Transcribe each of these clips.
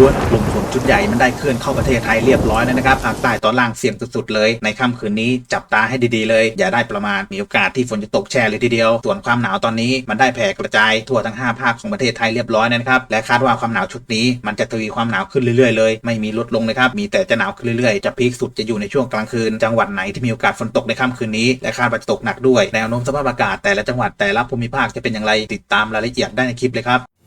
รู้ว่ากลุ่มฝนชุดใหญ่มันได้เคลื่อนเข้าประเทศไทยเรียบร้อยแล้วนะครับภาคใต้ตอนล่างเสี่ยงสุดๆเลย ในค่ำคืนนี้จับตาให้ดีๆเลย อย่าได้ประมาทมีโอกาสที่ฝนจะตกแช่เลยทีเดียว ส่วนความหนาวตอนนี้มันได้แผ่กระจายทั่วทั้ง 5 ภาคของประเทศไทยเรียบร้อยนะครับและคาดว่าความหนาวชุดนี้มันจะทวีความหนาวขึ้นเรื่อยๆเลย ไม่มีลดลงนะครับมีแต่จะหนาวขึ้นเรื่อยๆจะพีคสุดจะอยู่ในช่วงกลางคืน จังหวัดไหนที่มีโอกาสฝนตกในค่ำคืนนี้และคาดว่าจะตกหนักด้วยแนวโน้มสภาพอากาศแต่ละจังหวัดแต่ละภูมิภาคจะเป็นอย่างไรติดตามรายละเอียดได้ในคลิปเลยครับ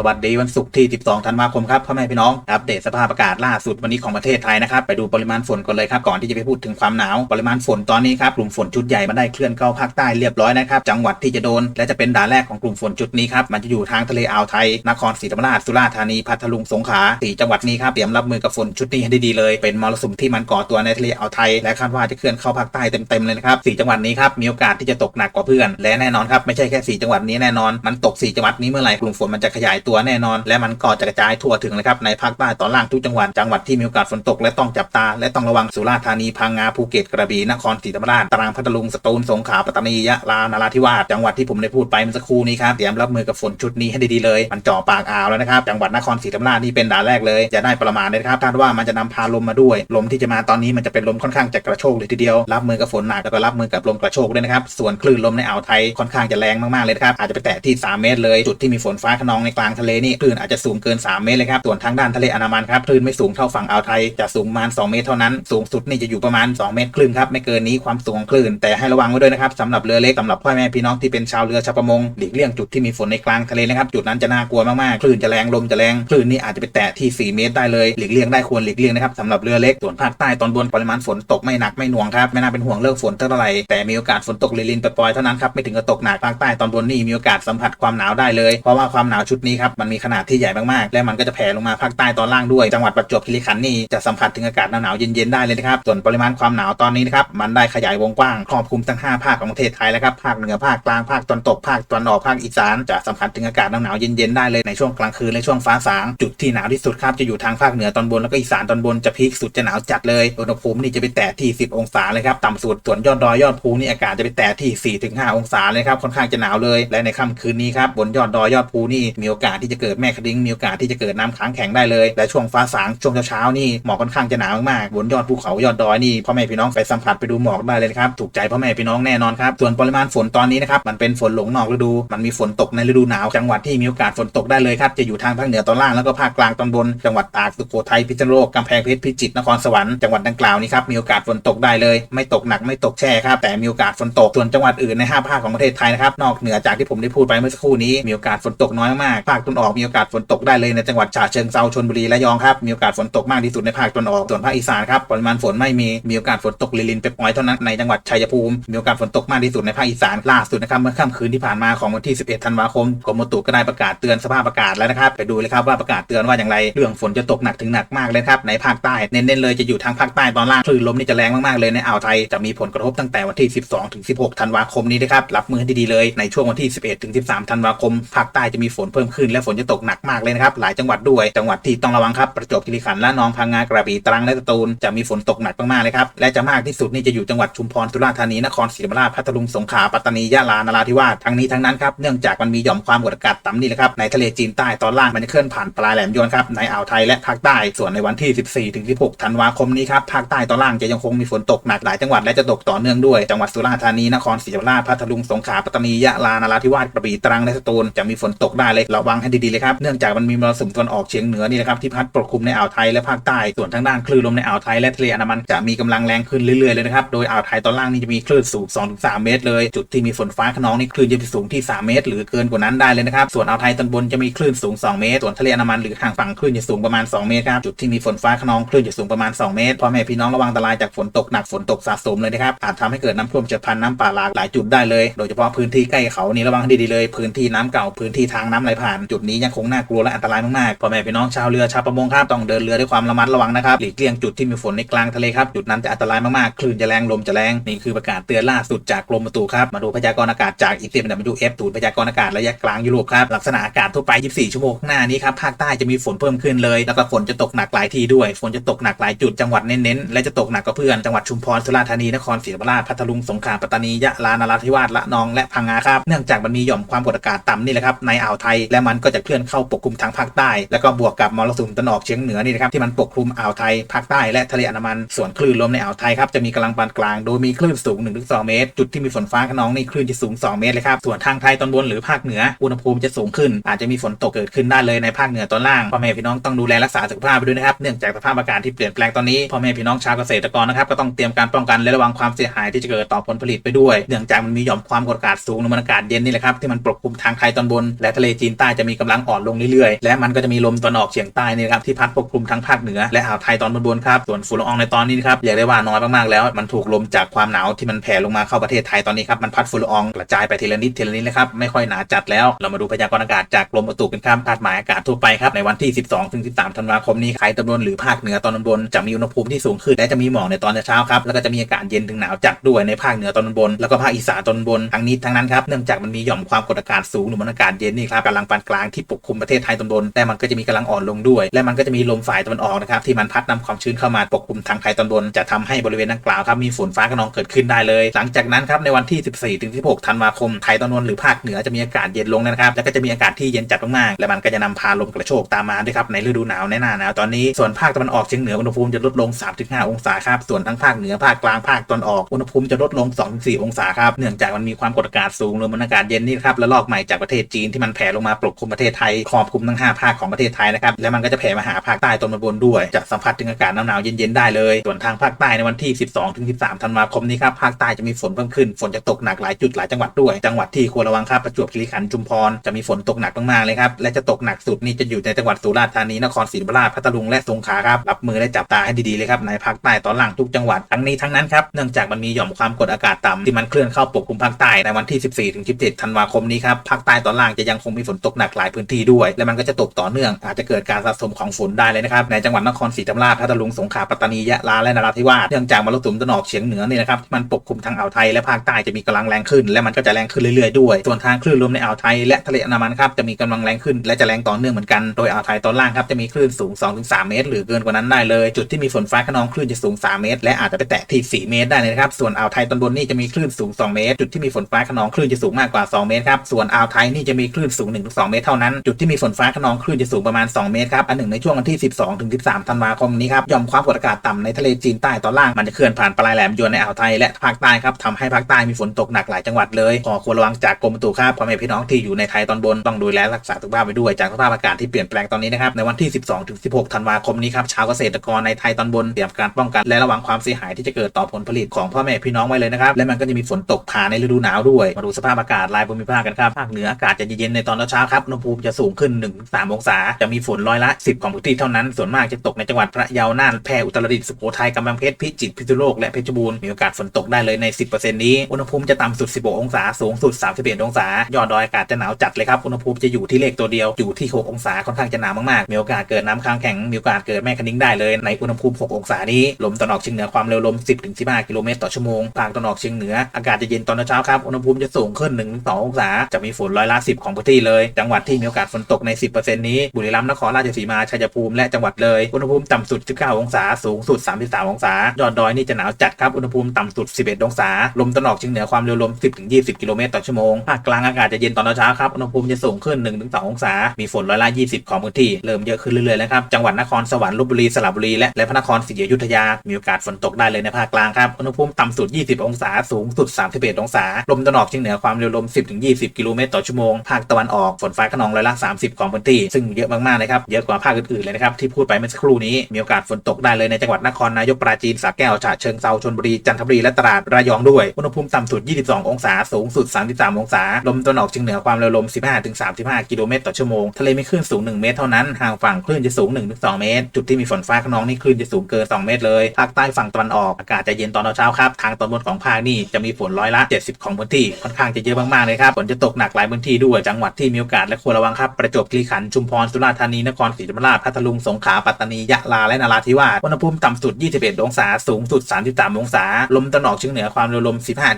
สวัสดีวันศุกร์ที่ 12 ธันวาคมครับพ่อแม่พี่น้อง อัปเดตสภาพอากาศล่าสุดวันนี้ของประเทศไทยนะครับ ไปดูปริมาณฝนก่อนเลยครับ ก่อนที่จะไปพูดถึงความหนาว ปริมาณฝนตอนนี้ครับ กลุ่มฝนชุดใหญ่มาได้เคลื่อนเข้าภาคใต้เรียบร้อยนะครับ จังหวัดที่จะโดน และจะเป็นด่านแรกของกลุ่มฝนจุดนี้ครับ มันจะอยู่ทางทะเลอ่าวไทย นครศรีธรรมราช สุราษฎร์ธานี พัทลุง สงขลาสี่จังหวัดนี้ครับ เตรียมรับมือกับฝนชุดนี้ให้ดีๆเลย เป็นมรสุมที่มันก่อตัวในทะเลอ่าวไทย และคาดว่าจะเคลื่อนเข้าภาคใต้เต็มๆเลยนะครับสี่จังหวัดนี้ครับ มีโอกาสที่จะตกหนักกว่าเพื่อน และแน่นอนครับ ไม่ใช่แค่สี่จังหวัดนี้แน่นอน มันตกสี่จังหวัดนี้เมื่อไหร่กลุ่มฝนมันจะขยายตัวแน่นอน และมันก็จะกระจายทั่วถึงเลยครับในภาคใต้ตอนล่างทุกจังหวัดจังหวัดที่มีโอกาสฝนตกและต้องจับตา และต้องระวังสุราษฎร์ธานีพังงาภูเก็ตกระบี่นครศรีธรรมราชตรังพัทลุงสตูลสงขลาปัตตานียะลานราธิวาสจังหวัดที่ผมได้พูดไปเมื่อสักครู่นี้ครับเตรียมรับมือกับฝนชุดนี้ให้ดีๆเลยมันจ่อปากอ่าวแล้วนะครับจังหวัดนครศรีธรรมราชนี่เป็นด่านแรกเลยอย่าได้ประมาทเลยนะครับคาดว่ามันจะนำพาลมมาด้วย ลมที่จะมาตอนนี้มันจะเป็นลมค่อนข้างจะกระโชกเลยทีเดียว รับมือกับฝนหนักแล้วก็รับมือกับลมกระโชกด้วยนะครับส่วนคลื่นลมในอ่าวไทยค่อนข้างจะแรงมากๆเลยนะครับอาจจะไปแตะที่ 3 เมตรเลยจุดที่มีฝนฟ้าขนองในกลางทะเลนี่คลื่นอาจจะสูงเกิน 3 เมตรเลยครับ ส่วนทางด้านทะเลอันดามันครับคลื่นไม่สูงเท่าฝั่งอ่าวไทยจะสูงประมาณ 2 เมตรเท่านั้น สูงสุดนี่จะอยู่ประมาณ 2 เมตรครึ่งครับไม่เกินนี้ความสูงของคลื่น แต่ให้ระวังไว้ด้วยนะครับสำหรับเรือเล็กสำหรับพ่อแม่พี่น้องที่เป็นชาวเรือชาวประมงหลีกเลี่ยงจุดที่มีฝนในกลางทะเลนะครับจุดนั้นจะน่ากลัวมากๆคลื่นจะแรงลมจะแรงคลื่นนี่อาจจะไปแตะที่ 4 เมตรได้เลยหลีกเลี่ยงได้ควรหลีกเลี่ยงนะครับสำหรับเรือเล็กส่วนภาคใต้ตอนบนปริมาณฝนตกไม่หนักไม่หน่วงครับไม่น่าเป็นห่วงเรื่องฝนเท่าไหร่แต่มีโอกาสฝนตกลินๆปล่อยๆเท่านั้นครับไม่ถึงกับตกหนักภาคใต้ตอนบนนี่มีโอกาสสัมผัสความหนาวได้เลยเพราะว่าความหนาวชุดนี้ครับมันมีขนาดที่ใหญ่มากๆ และมันก็จะแผ่ลงมาภาคใต้ตอนล่างด้วยจังหวัดประจวบคีรีขันธ์นี่จะสัมผัสถึงอากาศหนาวๆเย็นๆได้เลยนะครับส่วนปริมาณความหนาวตอนนี้นะครับมันได้ขยายวงกว้างครอบคลุมทั้ง 5 ภาคของประเทศไทยแล้วครับภาคเหนือภาคกลางภาคตะวันตกภาคตะวันออกภาคอีสานจะสัมผัสถึงอากาศหนาวๆเย็นๆได้เลยในช่วงกลางคืนและช่วงฟ้าสางจุดที่หนาวที่สุดครับจะอยู่ทางภาคเหนือตอนบนแล้วก็อีสานตอนบนจะพีคสุดจะหนาวจัดเลยอุณหภูมินี่จะไปแตะที่ 10 องศาเลยครับต่ำสุดส่วนยอดดอยยอดภูนี่อากาศจะไปแตะที่ 4-5 องศาเลยครับค่อนข้างจะหนาวเลย และในค่ำคืนนี้ครับบนยอดดอยยอดภูนี่มีโอกาสที่จะเกิดแม่คดิ้งมีโอกาสที่จะเกิดน้ำค้างแข็งได้เลย และช่วงฟ้าสางช่วงเช้าๆนี่หมอกค่อนข้างจะหนาวมากๆบนยอดภูเขายอดดอยนี่พ่อแม่พี่น้องไปสัมผัสไปดูหมอกได้เลยครับถูกใจพ่อแม่พี่น้องแน่นอนครับส่วนปริมาณฝนตอนนี้นะครับมันเป็นฝนหลงนอกฤดู มันมีฝนตกในฤดูหนาวจังหวัดที่มีโอกาสฝนตกได้เลยครับจะอยู่ทางภาคเหนือตอนล่างแล้วก็ภาคกลางตอนบนจังหวัดตากสุโขทัยพิษณุโลกกำแพงเพชรพิจิตรนครสวรรค์จังหวัดดังกล่าวนี้ครับมีโอกาสฝนตกได้เลย ไม่ตกหนักไม่ตกแช่ครับแต่มีโอกาสฝนตกส่วนจังหวัดอื่นในห้าภาคของประเทศไทยนะครับนอกเหนือจากที่ผมได้พูดไปเมื่อสักครู่นี้มีโอกาสฝนตกน้อยมากภาคคตะวันออกมีโอกาสฝนตกได้เลยในจังหวัดฉะเชิงเทราชลบุรีและยองครับมีโอกาสฝนตกมากที่สุดในภาคตะวันออกส่วนภาคอีสานครับปริมาณฝนไม่มีมีโอกาสฝนตกลินไปปล่อยเท่านั้นในจังหวัดชัยภูมิมีโอกาสฝนตกมากที่สุดในภาคอีสานล่าสุดนะครับเมื่อค่ำคืนที่ผ่านมาของวันที่ 11 ธันวาคมกรมอุตุก็ได้ประกาศเตือนสภาพอากาศแล้วนะครับไปดูเลยครับว่าประกาศเตือนว่าอย่างไรเรื่องฝนจะตกหนักถึงหนักมากเลยครับในภาคใต้เน้นๆเลยจะอยู่ทางภาคใต้ตอนล่างคลื่นลมนี่จะแรงมากๆเลยในอ่าวไทยจะมีผลกระทบตั้งแต่วันที่ 12 ถึง 16 ธันวาคมนี้นะครับรับมือให้ดีๆเลยในช่วงวันที่ 11 ถึง 13 ธันวาคมภาคใต้จะมีฝนเพิ่มขึ้นและฝนจะตกหนักมากเลยนะครับ หลายจังหวัดด้วย จังหวัดที่ต้องระวังครับ ประจวบคีรีขันธ์และนองพังงากระบี่ตรังและสตูลจะมีฝนตกหนักมากๆเลยครับ และจะมากที่สุดนี่จะอยู่จังหวัดชุมพรสุราษฎร์ธานี นครศรีธรรมราช พัทลุง สงขลา ปัตตานี ยะลา นราธิวาส ทั้งนี้ทั้งนั้นครับ เนื่องจากมันมีหย่อมความกดอากาศต่ำนี่แหละครับ ในทะเลจีนใต้ตอนล่างมันจะเคลื่อนผ่านปลายแหลมยวนครับ ในอ่าวไทยและภาคใต้ ส่วนในวันที่ 14ถึง16ธันวาคมนี้ครับ ภาคใต้ตอนล่างจะยังคงมีฝนตกหนักหลายจังหวัดและจะตกต่อเนื่องด้วย จังหวัดสุราษฎร์ธานี นครศรีธรรมราช พัทลุง สงขลา ปัตตานี ยะลา นราธิวาส กระบี่ ตรัง และสตูล จะมีฝนตกได้เลยระวังให้ดีๆเลยครับ เนื่องจากมันมีมรสุมตะวันออกเฉียงเหนือนี่แหละครับที่พัดปกคลุมในอ่าวไทยและภาคใต้ ส่วนทางด้านคลื่นลมในอ่าวไทยและทะเลอันดามันจะมีกำลังแรงขึ้นเรื่อยๆเลยนะครับ โดยอ่าวไทยตอนล่างนี่จะมีคลื่นสูง 2-3 เมตรเลย จุดที่มีฝนฟ้าขนองนี่คลื่นจะไปสูงที่ 3 เมตร หรือเกินกว่านั้นได้เลยนะครับ ส่วนอ่าวไทยตอนบนจะมีคลื่นสูง 2 เมตร ส่วนทะเลอันดามันหรือทางฝั่งคลื่นจะสูงประมาณ 2 เมตรครับ จุดที่มีฝนฟ้าขนองคลื่นจะสูงประมาณ 2 เมตร พ่อแม่พี่น้องระวังอันตรายจากฝนตกหนักฝนตกสะสมเลยนะครับ อาจทำให้เกิดน้ำท่วมฉับพลันน้ำป่าหลากหลายจุดได้เลย โดยเฉพาะพื้นที่ใกล้เขานี่ระวังให้ดีๆเลย พื้นที่น้ำเก่าพื้นที่ทางน้ำไหลผ่านจุดนี้ยังคงน่ากลัวและอันตรายมากๆพ่อแม่พี่น้องชาวเรือชาวประมงครับต้องเดินเรือด้วยความระมัดระวังนะครับหลีกเลี่ยงจุดที่มีฝนในกลางทะเลครับจุดนั้นจะอันตรายมากๆคลื่นจะแรงลมจะแรงนี่คือประกาศเตือนล่าสุดจากกรมอุตุครับมาดูพยากรณ์อากาศจากอีเอ็มดับเอฟศูนย์พยากรณ์อากาศระยะกลางยุโรปครับลักษณะอากาศทั่วไป 24 ชั่วโมงข้างหน้านี้ครับภาคใต้จะมีฝนเพิ่มขึ้นเลย แล้วก็ฝนจะตกหนักหลายที่ด้วย ฝนจะตกหนักหลายจุดจังหวัดเน้นๆและจะตกหนักกว่าเพื่อนจังหวัดชุมพรสุราษฎร์ธานีนครศรีธรรมราชพัทลุงสงขลาปัตตานียะลานราธิวาสละนองและพังงาครับเนื่องจากมันมีหย่อมความกดอากาศต่ำนี่แหละครับในอ่าวไทยและมันก็จะเคลื่อนเข้าปกคลุมทางภาคใต้ แล้วก็บวกกับมรสุมตะนออกเฉียงเหนือนี่นะครับที่มันปกคลุมอ่าวไทยภาคใต้และทะเลอันดามันส่วนคลื่นลมในอ่าวไทยครับจะมีกำลังปานกลางโดยมีคลื่นสูง 1-2 เมตร จุดที่มีฝนฟ้าขนองนี่คลื่นจะสูง 2 เมตรเลยครับส่วนทางไทยตอนบนหรือภาคเหนืออุณหภูมิจะสูงขึ้น อาจจะมีฝนตกเกิดขึ้นได้เลยในภาคเหนือตอนล่างพ่อแม่พี่น้องต้องดูแลรักษาสุขภาพไปด้วยนะครับเนื่องจากสภาพอากาศที่เปลี่ยนแปลงตอนนี้พ่อแม่พี่น้องชาวเกษตรกรนะครับก็ต้องเตรียมการป้องกันและระวังความเสียหายที่จะเกิดต่อผลผลิตไปด้วย เนื่องจากมันมีหย่อมความกดอากาศสูงลมอากาศเย็นนี่แหละครับที่มันปกคลุมทางไทยตอนบนและทะเลจีนใต้จะมีกำลังอ่อนลงเรื่อยๆ และมันก็จะมีลมตะวันออกเฉียงใต้นี่ครับที่พัดปกคลุมทั้งภาคเหนือและอ่าวไทยตอนบนๆครับส่วนฝุ่นละอองในตอนนี้นะครับเรียกได้ว่าน้อยมากๆแล้ว มันถูกลมจากความหนาวที่มันแผ่ลงมาเข้าประเทศไทยตอนนี้ครับมันพัดฝุ่นละอองกระจายไปทีละนิดทีละนิดเลยครับไม่ค่อยหนาจัดแล้วเรามาดูพยากรณ์อากาศจากกรมอุตุเป็นคำคาดหมายอากาศทั่วไปครับในวันที่ 12ถึง13ธันวาคมนี้ใครตำบลหรือภาคเหนือตอนบนจะมีอุณหภูมิที่สูงขึ้นและจะมีหมอกในตอนเช้าครับแล้วก็จะมีอากาศเย็นถึงหนาวจัดด้วยในภาคเหนือตอนบน แล้วก็ภาคอีสานตอนบนทั้งนี้ทั้งนั้นครับเนื่องจากมันมีหย่อมความกดอากาศสูงหรือมันอากาศเย็นนี่ครับกำลังปานกลางที่ปกคลุมประเทศไทยตอนบน แต่มันก็จะมีกำลังอ่อนลงด้วย และมันก็จะมีลมฝ่ายตะวันออกนะครับที่มันพัดนำความชื้นเข้ามาปกคลุมทางไทยตอนบน จะทำให้บริเวณดังกล่าวครับมีฝนฟ้าขนองเกิดขึ้นได้เลย หลังจากนั้นครับในวันที่ 14ถึง16ธันวาคมไทยตอนบนหรือภาคเหนือจะมีอากาศเย็นลงนะครับแล้วก็จะมีอากาศที่เย็นจัดมากๆและมันก็จะนำพาลมกระโชกตามมาด้วยครับในฤดูหนาวในหน้าหนาวตอนนี้ส่วนภาคตะวันออกเฉียงเหนืออุณหภูมิจะลดลง 3-5 องศาครับส่วนทั้งภาคเหนือภาคกลางภาคตะวันออกอุณหภูมิจะลดลง 2-4 องศาครับเนื่องจากมันมีความกดอากาศสูงลมมันอากาศเย็นนี่ครับและลอกใหม่จากประเทศจีนที่มันแผ่ลงมาปกคลุมประเทศไทยครอบคลุมทั้ง 5 ภาคของประเทศไทยนะครับ และมันก็จะแผ่มาหาภาคใต้ตอนบนด้วย จะสัมผัสถึงอากาศหนาวๆเย็นๆได้เลย ส่วนทางภาคใต้ในวันที่ 12ถึง13ธันวาคมนี้ครับ ภาคใต้จะมีฝนเพิ่มขึ้น ฝนจะตกหนักหลายจุดหลายจังหวัดด้วย จังหวัดที่ควรระวังครับ ประจวบคีรีขันธ์ชุมพร จะมีฝนตกหนักมากๆเลยครับ และจะตกหนักสุดนี่จะอยู่ในจังหวัดสุราษฎร์ธานี นครศรีธรรมราช พัทลุง และสงขลาครับ รับมือและจับตาให้ดีๆเลยครับ ในภาคใต้ตอนล่างทุกจังหวัด ทั้งนี้ทั้งนั้นครับ เนื่องจากมันมีหย่อมความกดอากาศต่ำที่มันเคลื่อนเข้าปกคลุมภาคใต้ในวันที่ 14ถึง17ธันวาคมนี้ครับภาคใต้ตอนล่างจะยังคงมีฝนตกหนักหลายพื้นที่ด้วย และมันก็จะตกต่อเนื่องอาจจะเกิดการสะสมของฝนได้เลยนะครับในจังหวัดนครศรีธรรมราชพัทลุงสงขลาปัตตานียะลาและนราธิวาสเนื่องจากมรสุมตะนออกเฉียงเหนือนี่นะครับที่มันปกคลุมทางอ่าวไทยและภาคใต้จะมีกำลังแรงขึ้น และมันก็จะแรงขึ้นเรื่อยๆด้วย ส่วนทางคลื่นลมในอ่าวไทยและทะเลอันดามันครับจะมีกำลังแรงขึ้น และจะแรงต่อเนื่องเหมือนกันโดยอ่าวไทยตอนล่างครับจะมีคลื่นสูง 2-3 เมตร หรือเกินกว่านั้นได้เลยจุดที่มีฝนฟ้าขนองคลื่นจะสูง 3 เมตร และอาจจะไปแตะที่4เมตรได้เลยนะครับส่วนอ่าวไทยตอนบนนี่จะมีคลื่นสูง 2 เมตร จุดที่มีฝนฟ้าขนองคลื่นจะสูงมากกว่า 2 เมตรครับส่วนอ่าวไทยนี่จะมีคลื่นสูง 1-2 เมตรเท่านั้น จุดที่มีฝนฟ้าขนองคลื่นจะสูงประมาณ 2 เมตรครับ อันหนึ่งในช่วงวันที่ 12ถึง13ธันวาคมนี้ครับยอมความกดอากาศต่ำในทะเลจีนใต้ตอนล่างมันจะเคลื่อนผ่านปลายแหลมยวนในอ่าวไทยและภาคใต้ครับทำให้ภาคใต้มีฝนตกหนักหลายจังหวัดเลยขอควรระวังจากกรมตุครับพ่อแม่พี่น้องที่อยู่ในไทยตอนบนต้องดูแลรักษาสุขภาพไปด้วยจากสภาพอากาศที่เปลี่ยนแปลงตอนนี้นะครับในวันที่ 12ถึง16ธันวาคมนี้ครับชาวเกษตรกรในไทยตอนบนเตรียมการป้องกันและระวังความเสียหายที่จะเกิดต่อผลผลิตของพ่อแม่พี่น้องไว้เลยนะครับและมันก็จะมีฝนตกผ่านในฤดูหนาวด้วยมาดูสภาพอากาศรายภูมิภาคกันครับภาคเหนืออากาศจะเย็นในตอนเช้าครับอุณหภูมิจะสูงขึ้น 1-3 องศา จะมีฝนร้อยละ 10 ของพื้นที่เท่านั้น ส่วนมากจะตกในจังหวัดพระเยา น่าน แพร่ อุตรดิตถ์ สุโขทัย กำแพงเพชร พิจิตร พิษณุโลก และเพชรบูรณ์ มีโอกาสฝนตกได้เลยใน 10%นี้ อุณหภูมิจะต่ำสุด 16 องศา สูงสุด 31 องศา ยอดดอยอากาศจะหนาวจัดเลยครับ อุณหภูมิจะอยู่ที่เลขตัวเดียว อยู่ที่ 6 องศา ค่อนข้างจะหนาวมากๆ มีโอกาสเกิดน้ำค้างแข็ง มีโอกาสเกิดแม่คะนิ้งได้เลย ในอุณหภูมิ 6 องศานี้ ลมตะนออกเฉียงเหนือความเร็วลม 10-15 กิโลเมตรต่อชั่วโมงภาคตะนออกเฉียงเหนืออากาศจะเย็นตอนเช้าครับ อุณหภูมิจะสูงขึ้น 1-2 องศา จะมีฝนร้อยละ 10 ของพื้นที่เลย จังหวัดที่มีโอกาสฝนตกใน 10%นี้ บุรีรัมย์นครราชสีมาชัยภูมิและจังหวัดเลย อุณหภูมิต่ำสุด 19 องศา สูงสุด 33 องศา ยอดดอยนี่จะหนาวจัดครับ อุณหภูมิต่ำสุด 11 องศา ลมตะนอกเฉียงเหนือความเร็วลม 10-20 กิโลเมตรต่อชั่วโมง ภาคกลางอากาศจะเย็นตอนเช้าครับ อุณหภูมิจะสูงขึ้น 1-2 องศา มีฝนร้อยละ 20 ของพื้นที่ เริ่มเยอะขึ้นเรื่อยๆแล้วครับ จังหวัดนครสวรรค์ลบบุรี สระบุรี และและพระนครศรีอยุธยา มีโอกาสฝนตกได้เลยในภาคกลางครับ อุณหภูมิต่ำสุด 20 องศา สูงสุด 31 องศา ลมตะนออกเฉียงเหนือความเร็วลม 10-20 กิโลเมตรต่อชั่วโมง ภาคตะวันออกฝนฟ้าขนองร้อยละ 30 ของพื้นที่ ซึ่งเยอะมากๆเลยครับ เยอะกว่าภาคอื่นๆเลยนะครับ ที่พูดไปเมื่อสักครู่นี้ มีโอกาสฝนตกได้เลยในจังหวัดนครนายกปราจีนสระแก้วฉะเชิงเซาชลบุรี จันทบุรี และตราด ระยองด้วย อุณหภูมิต่ำสุด 22 องศา สูงสุด 33 องศา ลมตะวันออกเฉียงเหนือความเร็วลม 15-35 กิโลเมตรต่อชั่วโมง ทะเลมีคลื่นสูง 1 เมตรเท่านั้น ห่างฝั่งคลื่นจะสูง 1-2 เมตร จุดที่มีฝนฟ้าขนองนี่คลื่นจะสูงเกิน 2 เมตรเลย ภาคใต้ฝั่งตะวันออก อากาศจะเย็นตอนเช้าครับ ทางตอนบนของภาคนี่จะมีฝนร้อยละ 70 ของพื้นที่ ค่อนข้างจะเยอะมากๆเลยครับ ฝนจะตกหนักหลายพื้นที่ด้วย จังหวัดที่มีโอกาสและควรระวังครับ ประจวบคีรีขันธ์ชุมพรสุราษฎร์ธานีนครศรีธรรมราชพัทลุงสงขลาปัตตานียะลาและนราธิวาสอุณหภูมิต่ำสุด 21 องศาสูงสุด 33 องศา ลมตะนออกเฉียงเหนือความเร็วลม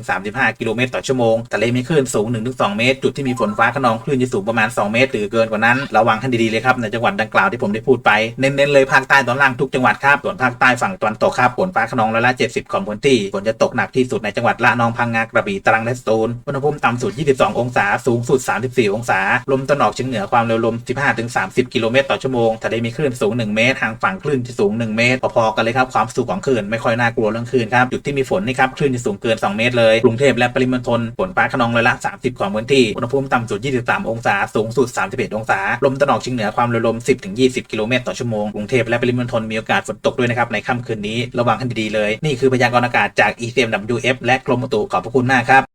15-35 กิโลเมตรต่อชั่วโมงทะเลมีคลื่นสูง 1-2 เมตร จุดที่มีฝนฟ้าขนองคลื่นจะสูงประมาณ 2 เมตร หรือเกินกว่านั้น ระวังให้ดีๆเลยครับในจังหวัดดังกล่าวที่ผมได้พูดไปเน้นๆเลยภาคใต้ตอนล่างทุกจังหวัดครับส่วนภาคใต้ฝั่งตะวันตกครับฝนฟ้าขนองร้อยละ70 ของพื้นที่ฝนจะตกหนักที่สุดในจังหวัดละนองพังงากระบี่ตรังและสตูลอุณหภูมิต่ำสุด 22 องศาสูงสุด 34 องศาลมตะนอกเฉียงเหนือความเร็วลม 15-30 กิโลเมตรต่อชั่วโมงทะเลมีคลื่นสูง 1 เมตรทางฝั่งคลื่นจะสูง 1 เมตร พอๆกันเลยครับ ความสูงของคลื่นไม่ค่อยน่ากลัวเรื่องคลื่นครับ จุดที่มีฝนนี่ครับ คลื่นจะสูงเกิน 2 เมตรเลย กรุงเทพและปริมณฑลฝนฟ้าขนองร้อยละ 30 ของพื้นที่ อุณหภูมิต่ำสุด 23 องศา สูงสุด 31 องศา ลมตะนอกเฉียงเหนือความเร็วลม 10-20 กิโลเมตรต่อชั่วโมง กรุงเทพและปริมณฑลมีโอกาสฝนตกด้วยนะครับในค่ำคืนนี้ ระวังให้ดีๆเลย นี่คือพยากรณ์อากาศจาก ECMWF และกรมอุตุขอบพระคุณมากครับ